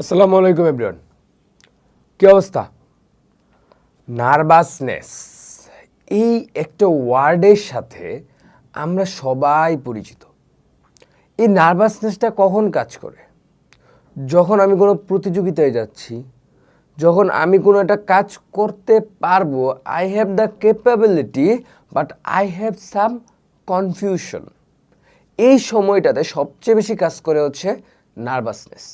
আসসালামু আলাইকুম এভরিওয়ান কি অবস্থা? নার্ভাসনেস এই একটা ওয়ার্ডের সাথে আমরা সবাই পরিচিত। এই নার্ভাসনেসটা কখন কাজ করে? যখন আমি কোনো প্রতিযোগিতায় যাচ্ছি, যখন আমি কোনো একটা কাজ করতে পারব I have the capability but I have some confusion এই সময়টাতে সবচেয়ে বেশি কাজ করে হচ্ছে নার্ভাসনেস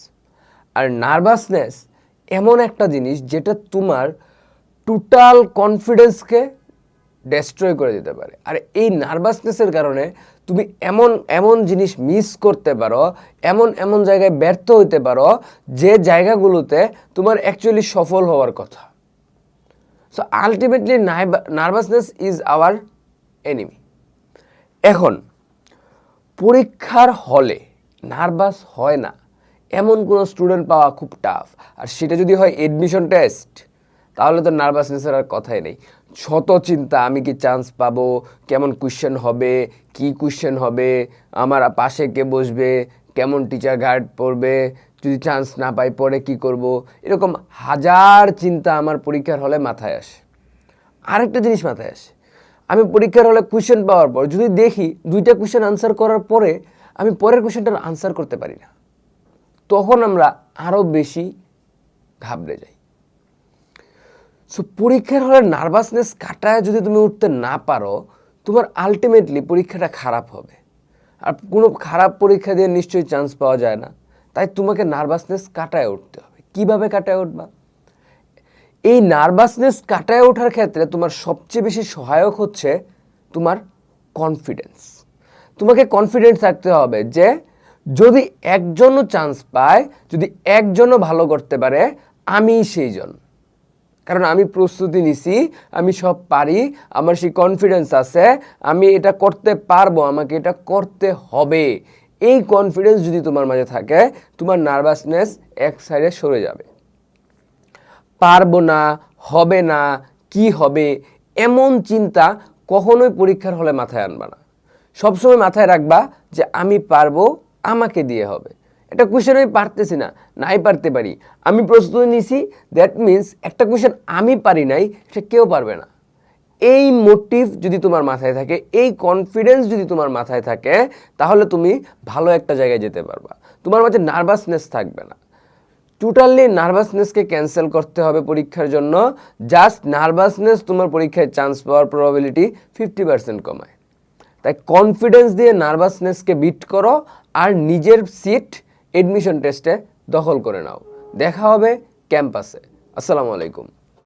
আর নার্ভাসনেস এমন একটা জিনিস যেটা তোমার টোটাল কনফিডেন্সকে ডেস্ট্রয় করে দিতে পারে। আর এই নার্ভাসনেসের কারণে তুমি এমন এমন জিনিস মিস করতে পারো, এমন এমন জায়গায় ব্যর্থ হইতে পারো যে জায়গাগুলোতে তোমার অ্যাকচুয়ালি সফল হওয়ার কথা। So ultimately nervousness is our enemy এখন, পরীক্ষার হলে নার্ভাস হয় না এমন কোনো স্টুডেন্ট পাওয়া খুব টাফ আর সেটা যদি হয় এডমিশন টেস্ট তাহলে তো নার্ভাসনেসের আর কথাই নেই। শত চিন্তা, আমি কি চান্স পাবো? কেমন কোয়েশ্চেন হবে? কি কোয়েশ্চেন হবে? আমার পাশে কে বসবে? কেমন টিচার গার্ড পড়বে? যদি চান্স না পাই, পরে কি করব? এরকম হাজার চিন্তা আমার পরীক্ষার হলে মাথায় আসে। আরেকটা জিনিস মাথায় আসে। আমি পরীক্ষার হলে কোয়েশ্চেন পাওয়ার পর, যদি দেখি দুইটা কোয়েশ্চেন আনসার করার পরে, আমি পরের কোয়েশ্চেনটার আনসার করতে পারি না। তখন আমরা আরও বেশি ঘাবড়ে যাই। সো পরীক্ষার হলে নার্ভাসনেস কাটায় যদি তুমি উঠতে না পারো, তোমার আলটিমেটলি পরীক্ষাটা খারাপ হবে। আর কোনো খারাপ পরীক্ষা দিয়ে নিশ্চয়ই চান্স পাওয়া যায় না। তাই তোমাকে নার্ভাসনেস কাটায় উঠতে হবে। কীভাবে কাটায় উঠবা? এই নার্ভাসনেস কাটায় ওঠার ক্ষেত্রে তোমার সবচেয়ে বেশি সহায়ক হচ্ছে তোমার কনফিডেন্স তোমাকে কনফিডেন্স থাকতে হবে যে যদি একজনও চান্স পায়, যদি একজনও ভালো করতে পারে, আমি সেই জন কারণ আমি প্রস্তুতি নিছি, আমি সব পারি, আমার সেই কনফিডেন্স আছে, আমি এটা করতে পারব, আমাকে এটা করতে হবে। এই কনফিডেন্স যদি তোমার মাঝে থাকে, তোমার নার্ভাসনেস এক সাইডে সরে যাবে। পারব না, হবে না, কি হবে, এমন চিন্তা কখনোই পরীক্ষার হলে মাথায় আনবা না। সবসময় মাথায় রাখবা যে আমি পারব আমাকে দিয়ে হবে। একটা কোয়েশ্চেন আমি পারতেছি না, নাই পারতে পারি। আমি প্রস্তুতি নিছি দ্যাট মিন্স একটা কোয়েশ্চেন আমি পারি নাই, সে কেউ পারবে না। এই মোটিভ যদি তোমার মাথায় থাকে, এই কনফিডেন্স যদি তোমার মাথায় থাকে, তাহলে তুমি ভালো একটা জায়গায় যেতে পারবা। তোমার মাঝে নার্ভাসনেস থাকবে না। টোটালি নার্ভাসনেসকে ক্যান্সেল করতে হবে পরীক্ষার জন্য। জাস্ট নার্ভাসনেস তোমার পরীক্ষায় চান্স পাওয়ার প্রবাবিলিটি ফিফটি পার্সেন্ট কমায়। তাই কনফিডেন্স দিয়ে নার্ভাসনেসকে বিট করো আর নিজের সিট এডমিশন টেস্টে দখল করে নাও। দেখা হবে ক্যাম্পাসে আসসালামু আলাইকুম।